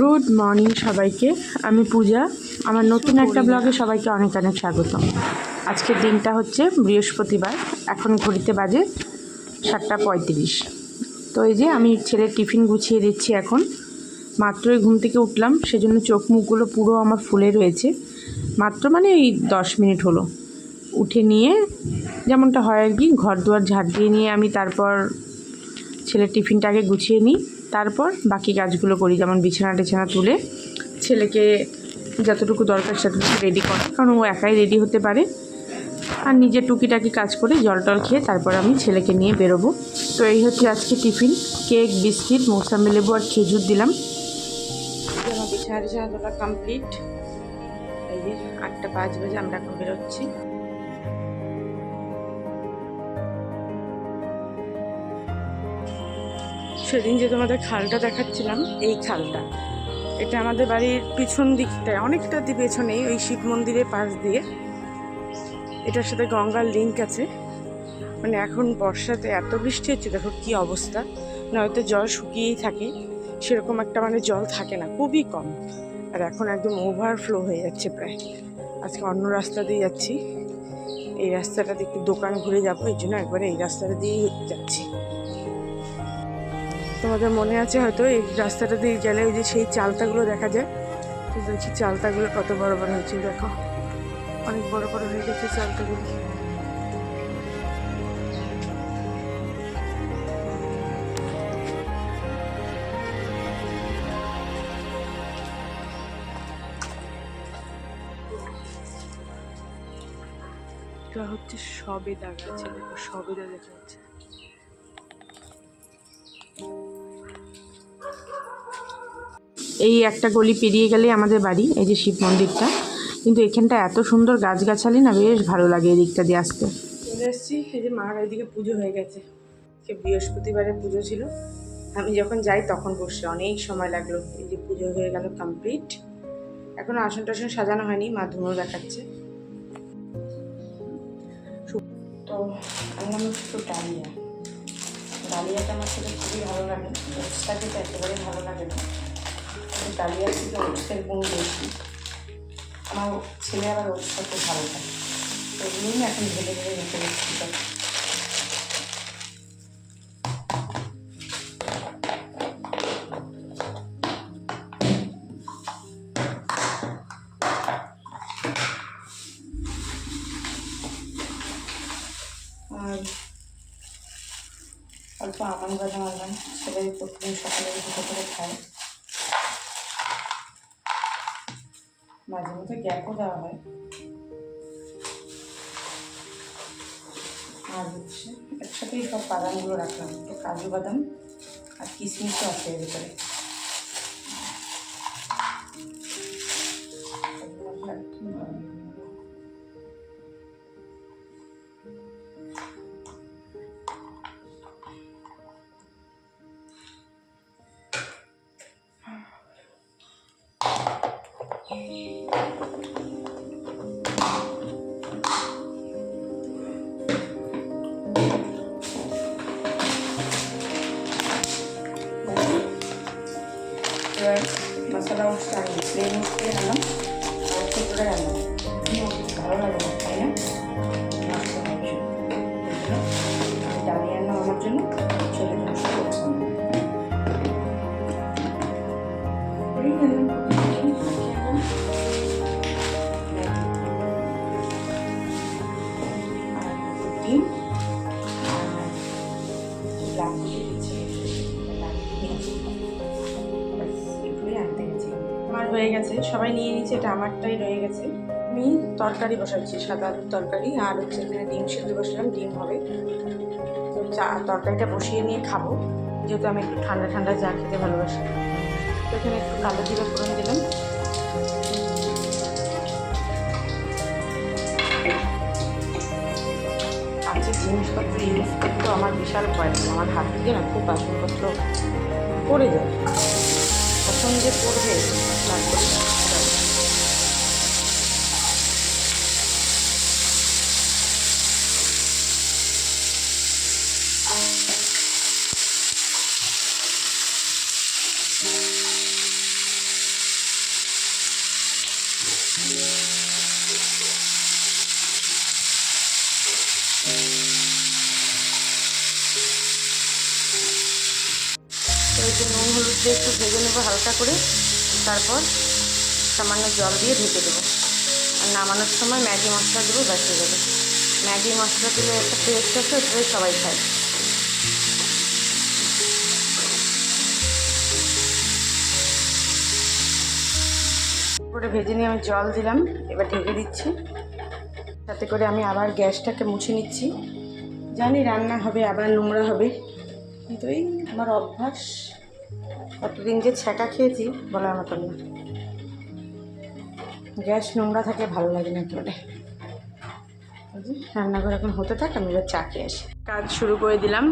Good morning সবাইকে আমি পূজা। আমার নতুন একটা ব্লগে সবাইকে অনেক অনেক স্বাগত। আজকের দিনটা হচ্ছে বৃহস্পতিবার এখন ঘড়িতে বাজে সাতটা পঁয়ত্রিশ। তো এই যে আমি ছেলের টিফিন গুছিয়ে দিচ্ছি এখন। মাত্রই ঘুম থেকে উঠলাম সেজন্য চোখ মুখগুলো পুরো আমার ফুলে রয়েছে। মাত্র মানে এই দশ মিনিট হলো। উঠে নিয়ে যেমনটা হয় আর কি ঘর দুয়ার ঝাড় দিয়ে নিয়ে আমি তারপর ছেলের টিফিনটা আগে গুছিয়ে নিই। তারপর বাকি কাজগুলো করি, যেমন বিছানা টিছানা তুলে ছেলেকে যতটুকু দরকার সেটুকু রেডি করা। কারণ ও একাই রেডি হতে পারে। আর নিজের টুকিটাকি কাজ করে জল টল খেয়ে তারপর আমি ছেলেকে নিয়ে বেরোবো। তো এই হচ্ছে আজকে টিফিন। কেক, বিস্কিট, মৌসাম্বি লেবু আর খেজুর দিলাম। বিছানা টিছানা তোলা কমপ্লিট এই যে আটটা পাঁচ বাজে, আমরা এখন বেরোচ্ছি। সেদিন যে তোমাদের খালটা দেখাচ্ছিলাম, এই খালটা। এটা আমাদের বাড়ির পিছন দিকটায়, অনেকটা পেছনেই, ওই শিব মন্দিরের পাশ দিয়ে। এটার সাথে গঙ্গার লিঙ্ক আছে। মানে এখন বর্ষাতে এত বৃষ্টি হচ্ছে, দেখো কী অবস্থা। নয়তো জল শুকিয়েই থাকে, সেরকম একটা মানে জল থাকে না, খুবই কম। আর এখন একদম ওভারফ্লো হয়ে যাচ্ছে প্রায়। আজকে অন্য রাস্তা দিয়ে যাচ্ছি। এই রাস্তাটাতে একটু দোকান ঘুরে যাব এই জন্য একবারে এই রাস্তাটা দিয়েই যাচ্ছি। তোমাদের মনে আছে হয়তো এই রাস্তাটা দিয়ে গেলে ওই যে সেই চালতাগুলো দেখা যায়? তো দেখছি চালতাগুলো কত বড় বড় হয়েছে, দেখো। অনেক বড় বড় হয়ে গেছে চালতাগুলো। এটা হচ্ছে সবেদা গাছ দেখো, সবেদা দেখা যাচ্ছে। এই একটা গলি পেরিয়ে গেলে আমাদের বাড়ি, এই যে শিব মন্দিরটা। কিন্তু এখানটা এত সুন্দর গাছগাছালি না, বেশ ভালো লাগে এই দিকটা দিয়ে আসতে। চলে এসেছি, এই যে মার এদিকে পুজো হয়ে গেছে। সে বৃহস্পতিবারে পুজো ছিল। আমি যখন যাই তখন বসে অনেক সময় লাগল, এই যে পুজো হয়ে গেল কমপ্লিট এখনও আসন টাসন সাজানো হয়নি, মা ধুনো দেখাচ্ছে। তো ডালিয়া। ডালিয়াটা আমার খুবই ভালো লাগে ওটসটা খেতে একেবারে ভালো লাগে না। ডালিয়া থেকে ওটসের গুণ বেশি। আমার ছেলে আবার ওটস করতে ভালো লাগে তো এগুলোই না এখন ভেবে ভেবে নিতে দিচ্ছি মাঝে মধ্যে গ্যাপও দেওয়া হয়। আর হচ্ছে একসাথেই সব বাদামগুলো রাখলাম। তো কাজু বাদাম আর কিশমিশও আছে এর ভিতরে। এবার মশলা উঠছে আনলাম প্লেন উঠতে আনলাম আর ছোটোটা আনলাম ভালো লাগে না, তাই না? আমি সব উঠছে হয়ে গেছে। সবাই নিয়ে নিচ্ছে এটা আমারটাই রয়ে গেছে। আমি তরকারি বসাচ্ছি, সাদা আলুর তরকারি আর হচ্ছে এখানে ডিম সেদ্ধ বসালাম, ডিম হবে। তো চা, তরকারিটা বসিয়ে নিয়ে খাব। যেহেতু আমি একটু ঠান্ডা ঠান্ডা চা খেতে ভালোবাসি। তো এখানে একটু কালো জিরে ফোড়ন দিলাম। কাঁচের জিনিসপত্র ইউজ করতে আমার বিশাল ভয় আমার হাত থেকে না খুব বাসনপত্র পড়ে যায়। কখন যে পড়বে। তারপরে হালকা করে। তারপর সামান্য জল দিয়ে ঢেকে দেবো। আর নামানোর সময় ম্যাগি মশলা দেবো হয়ে যাবে। ম্যাগি মশলা দিলে একটা টেস্ট আছে ওটাই সবাই খায়। করে ভেজে নিয়ে আমি জল দিলাম, এবার ঢেকে দিচ্ছি। তাতে করে আমি আবার গ্যাসটাকে মুছে নিচ্ছি। জানি রান্না হবে, আবার নোংরা হবে। কিন্তু এই আমার অভ্যাস। কতদিন যে ছ্যাঁকা খেয়েছি বলার মতো না গ্যাস নোংরা থাকে ভালো লাগে না একেবারে। রান্নাঘর এখন হতে থাক, আমি এবার চা খেয়ে আসি। কাজ শুরু করে দিলাম।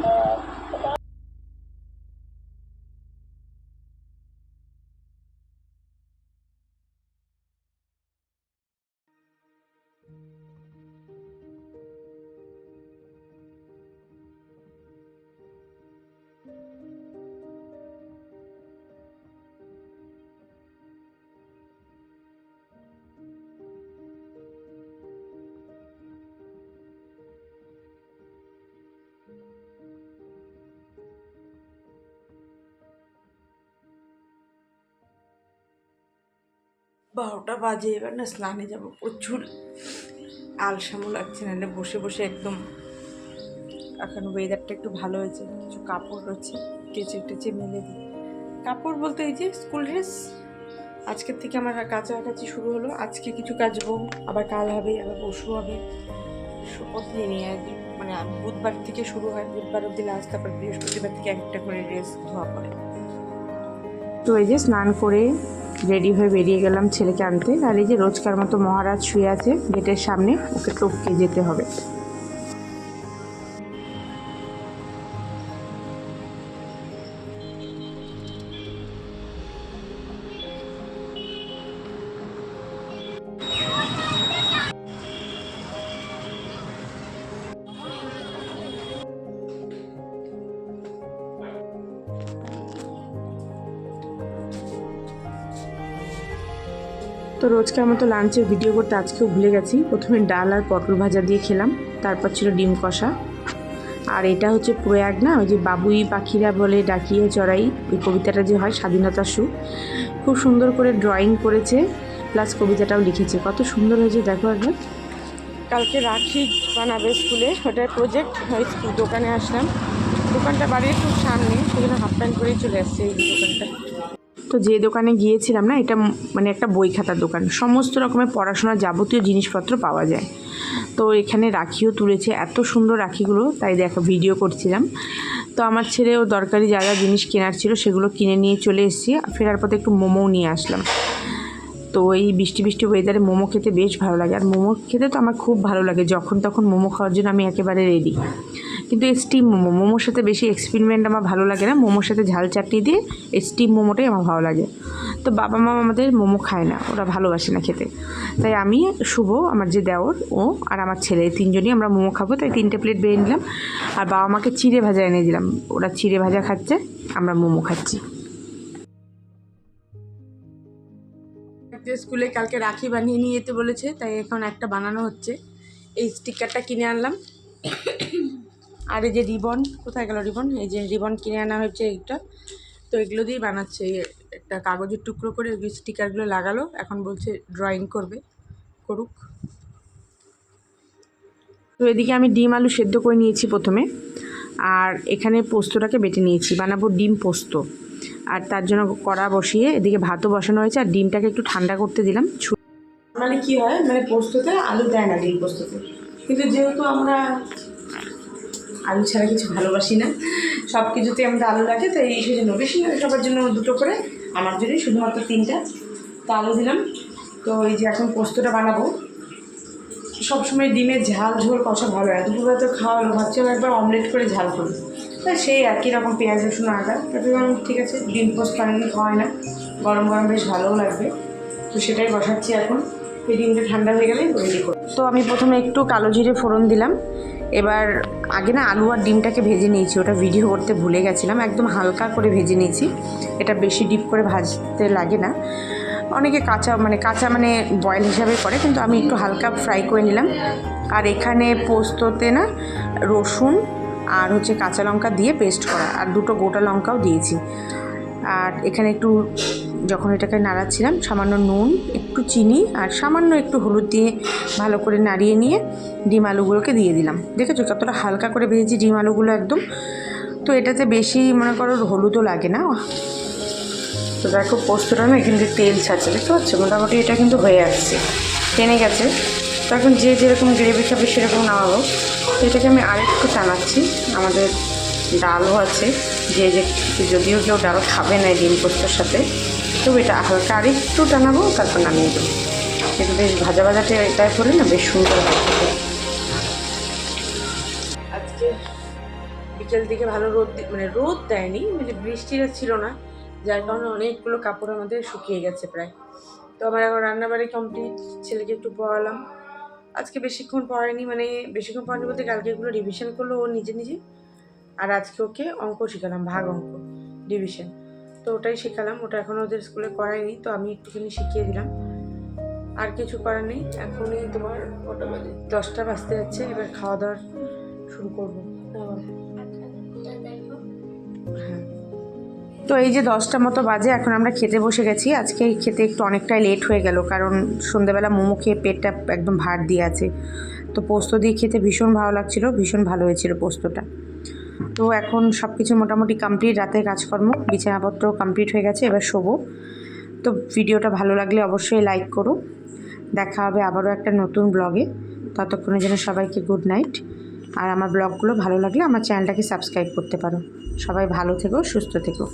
বারোটা বাজে, এবার না স্নানে যাব, প্রচুর আলসামো লাগছে, নাহলে বসে বসে একদম এখন ওয়েদারটা একটু ভালো হয়েছে, কিছু কাপড় রয়েছে, কেচে টেচে মেলে দিই। কাপড় বলতে এই যে স্কুল ড্রেস আজকের থেকে আমার কাছাকাছি শুরু হলো, আজকে কিছু কাচবো, আবার কাল হবে, আবার পরশু হবে শপথ নিয়ে একদিন মানে বুধবার থেকে শুরু হয়, বুধবার অব্দি লাস্ট তারপর বৃহস্পতিবার থেকে একটা করে ড্রেস ধোয়া পড়ে। তো এই যে স্নান করে রেডি হয়ে বেরিয়ে গেলাম ছেলেকে আনতে। আর এই যে রোজকার মতো মহারাজ শুয়ে আছে গেটের সামনে, ওকে টপকে যেতে হবে। তো রোজকার মতো লাঞ্চের ভিডিও করতে আজকেও ভুলে গেছি। প্রথমে ডাল আর পটল ভাজা দিয়ে খেলাম, তারপর ছিল ডিম কষা। আর এটা হচ্ছে প্রয়াগ না, ওই যে বাবুই পাখিরা বলে, ডাকিয়ে চড়াই, ওই কবিতাটা যে হয়, স্বাধীনতা সু। খুব সুন্দর করে ড্রয়িং করেছে প্লাস কবিতাটাও লিখেছে। কত সুন্দর হয়েছে, দেখো একবার। কালকে রাখি বানাবে স্কুলে, ওটার প্রজেক্ট ওই স্কুল দোকানে আসলাম। দোকানটা বাড়ির খুব সামনে সেখানে হাফ প্যান্ট করেই চলে আসছে এই দোকানটা। তো যে দোকানে গিয়েছিলাম না, এটা মানে একটা বই খাতার দোকান। সমস্ত রকমের পড়াশোনার যাবতীয় জিনিসপত্র পাওয়া যায়। তো এখানে রাখিও তুলেছে, এত সুন্দর রাখিগুলো, তাই দেখো ভিডিও করছিলাম। তো আমার ছেলে ও দরকারি যা যা জিনিস কেনার ছিল সেগুলো কিনে নিয়ে চলে এসেছি ফেরার পথে একটু মোমোও নিয়ে আসলাম। তো এই বৃষ্টি বৃষ্টি ওয়েদারে মোমো খেতে বেশ ভালো লাগে, আর মোমো খেতে তো আমার খুব ভালো লাগে, যখন তখন মোমো খাওয়ার জন্য আমি একেবারে রেডি কিন্তু স্টিম মোমো, মোমোর সাথে বেশি এক্সপেরিমেন্ট আমার ভালো লাগে না। মোমোর সাথে ঝাল চাটনি দিয়ে স্টিম মোমোটাই আমার ভালো লাগে। তো বাবা মা আমাদের মোমো খায় না, ওরা ভালোবাসে না খেতে। তাই আমি, শুভ, আমার যে দেওর, ও আর আমার ছেলে তিনজনই আমরা মোমো খাব। তাই তিনটে প্লেট বেরিয়ে নিলাম। আর বাবা মাকে চিড়ে ভাজা এনে দিলাম। ওরা চিড়ে ভাজা খাচ্ছে, আমরা মোমো খাচ্ছি। স্কুলে কালকে রাখি বানিয়ে নিয়ে যেতে বলেছে, তাই এখন একটা বানানো হচ্ছে। এই স্টিকারটা কিনে আনলাম। আর এই যে রিবন, কোথায় গেল রিবন? এই যে রিবন কিনে আনা হয়েছে এইটা। তো এগুলো দিয়ে বানাচ্ছে। একটা কাগজের টুকরো করে ওই স্টিকারগুলো লাগালো। এখন বলছে ড্রয়িং করবে। করুক। তো এদিকে আমি ডিম আলু সেদ্ধ করে নিয়েছি প্রথমে। আর এখানে পোস্তটাকে বেটে নিয়েছি। বানাবো ডিম পোস্ত। আর তার জন্য কড়া বসিয়ে এদিকে ভাতও বসানো হয়েছে। আর ডিমটাকে একটু ঠান্ডা করতে দিলাম। মানে কি হয়? মানে পোস্ততে আলু দেয় না ডিম পোস্ততে। কিন্তু যেহেতু আমরা আলু ছাড়া কিছু ভালোবাসি না। সব কিছুতে আমাদের আলু লাগে তো এই সেজন্য। বেশি সবার জন্য দুটো করে, আমার জন্যই শুধুমাত্র তিনটা। তো আলু দিলাম। তো এই যে এখন পোস্তটা বানাবো। সবসময় ডিমের ঝাল, ঝোল কষা ভালো হয়। দুপুরবেলা তো খাওয়া ভাবছিলাম একবার অমলেট করে ঝাল করি তা সেই একই রকম পেঁয়াজ, রসুন তাতে আমি ঠিক আছে, ডিম পোস্ট অনেকদিন খাওয়াই না। গরম গরম বেশ ভালোও লাগবে। তো সেটাই বসাচ্ছি এখন। এই ঠান্ডা হয়ে গেলে রেডি করি তো আমি প্রথমে একটু কালো জিরে ফোড়ন দিলাম। এবার আগে না আলু আর ডিমটাকে ভেজে নিয়েছি, ওটা ভিডিও করতে ভুলে গেছিলাম। একদম হালকা করে ভেজে নিয়েছি। এটা বেশি ডিপ করে ভাজতে লাগে না। অনেকে কাঁচা মানে কাঁচা মানে বয়েল হিসাবে করে, কিন্তু আমি একটু হালকা ফ্রাই করে নিলাম। আর এখানে পোস্ততে না রসুন আর হচ্ছে কাঁচা লঙ্কা দিয়ে পেস্ট করা। আর দুটো গোটা লঙ্কাও দিয়েছি। আর এখানে একটু যখন এটাকে নাড়াচ্ছিলাম, সামান্য নুন, একটু চিনি আর সামান্য একটু হলুদ দিয়ে ভালো করে নাড়িয়ে নিয়ে ডিম আলুগুলোকে দিয়ে দিলাম। দেখেছ কতটা হালকা করে ভেজেছি ডিম আলুগুলো একদম। তো এটাতে বেশি মনে করো হলুদও লাগে না। তো দেখো পোস্তটা না কিন্তু তেল ছাড়ছে, দেখতে পাচ্ছ? মোটামুটি এটা কিন্তু হয়ে আসছে। টেনে গেছে। তো এখন যে যেরকম গ্রেভি খাবে সেরকম নামাবো। এটাকে আমি আরেকটু টানাচ্ছি আমাদের ডালও আছে, যে যে যদিও কেউ ডাল খাবে না ডিম পোস্তর সাথে তো এটা হালকা আরেকটু টানাবো, তারপর নামিয়ে দেবো। কিন্তু বেশ ভাজা ভাজাটা এটাই করে না বেশ সুন্দর হয় আজকে বিকেল দিকে ভালো রোদ মানে রোদ দেয়নি মানে বৃষ্টিটা ছিল না, যার কারণে অনেকগুলো কাপড় আমাদের শুকিয়ে গেছে প্রায়। তো আমার এখন রান্নাবাড়ি কমপ্লিট ছেলেকে একটু পড়ালাম। আজকে বেশিক্ষণ পড়ায়নি মানে বেশিক্ষণ পড়ানি বলতে কালকে এগুলো রিভিশন করল ও নিজে নিজে। আর আজকে ওকে অঙ্ক শেখালাম, ভাগ অঙ্ক ডিভিশন তো ওটাই শেখালাম, ওটা এখন ওদের স্কুলে করায়নি, তো আমি একটুখানি শিখিয়ে দিলাম। আর কিছু করার নেই, এখনই তোমার বাজে দশটা বাজতে যাচ্ছে, এবার খাওয়া দাওয়া শুরু করব। হ্যাঁ। তো এই যে দশটা মতো বাজে, এখন আমরা খেতে বসে গেছি। আজকে খেতে একটু অনেকটাই লেট হয়ে গেল, কারণ সন্ধ্যেবেলা মোমো খেয়ে পেটটা একদম ভার দিয়ে আছে। তো পোস্ত দিয়ে খেতে ভীষণ ভালো লাগছিল, ভীষণ ভালো হয়েছিল পোস্তটা। তো এখন সব কিছু মোটামুটি কমপ্লিট রাতের কাজকর্ম, বিছানাপত্র কমপ্লিট হয়ে গেছে, এবার শোবো। তো ভিডিওটা ভালো লাগলে অবশ্যই লাইক করো। দেখা হবে আবারও একটা নতুন ব্লগে ততক্ষণের জন্য সবাইকে গুড নাইট আর আমার ব্লগগুলো ভালো লাগলে আমার চ্যানেলটাকে সাবস্ক্রাইব করতে পারো। সবাই ভালো থেকো, সুস্থ থেকো।